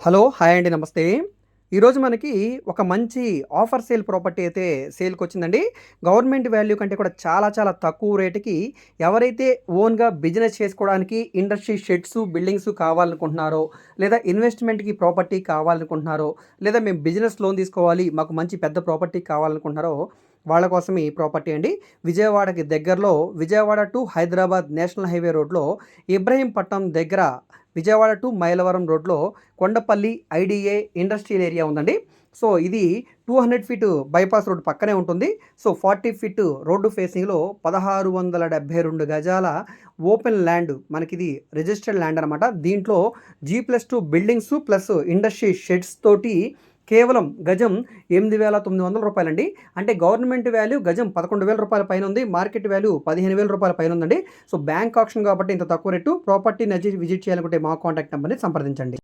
Hello hi అండి నమస్తే. ఈరోజు మనకి ఒక మంచి ఆఫర్ సేల్ ప్రాపర్టీ అయితే సేల్కి వచ్చిందండి. గవర్నమెంట్ వాల్యూ కంటే కూడా చాలా చాలా తక్కువ రేటుకి ఎవరైతే ఓన్గా బిజినెస్ చేసుకోవడానికి ఇండస్ట్రీ షెడ్స్ బిల్డింగ్స్ కావాలనుకుంటున్నారో లేదా ఇన్వెస్ట్మెంట్కి ప్రాపర్టీ కావాలనుకుంటున్నారో లేదా మేము బిజినెస్ లోన్ తీసుకోవాలి మాకు మంచి పెద్ద ప్రాపర్టీ కావాలనుకుంటున్నారో వాళ్ళ కోసం ఈ ప్రాపర్టీ అండి. విజయవాడకి దగ్గరలో Vijayawada to Hyderabad national highway రోడ్లో ఇబ్రహీంపట్నం దగ్గర విజయవాడ టు మైలవరం రోడ్లో కొండపల్లి ఐడిఏ ఇండస్ట్రియల్ ఏరియా ఉందండి. సో ఇది two hundred feet bypass road పక్కనే ఉంటుంది. సో ఫార్టీ ఫీట్ రోడ్డు ఫేసింగ్లో పదహారు వందల డెబ్బై రెండు గజాల ఓపెన్ ల్యాండ్ మనకి ఇది రిజిస్టర్డ్ ల్యాండ్ అనమాట దీంట్లో G plus two buildings plus industry sheds తోటి కేవలం గజం ఎనిమిది వేల తొమ్మిది వందల రూపాయలండి. అంటే గవర్నమెంట్ వాల్యూ గజం పదకొండు వేల రూపాయల పైన ఉంది. మార్కెట్ వాల్యూ పదిహేను వేల రూపాయల పైన ఉందండి. సో బ్యాంక్ ఆప్షన్ కాబట్టి ఇంత తక్కువ రేటు. ప్రాపర్టీ నచ్చి విజిట్ చేయాలనుకుంటే మా కాంటాక్ట్ నెంబర్ని సంప్రదించండి.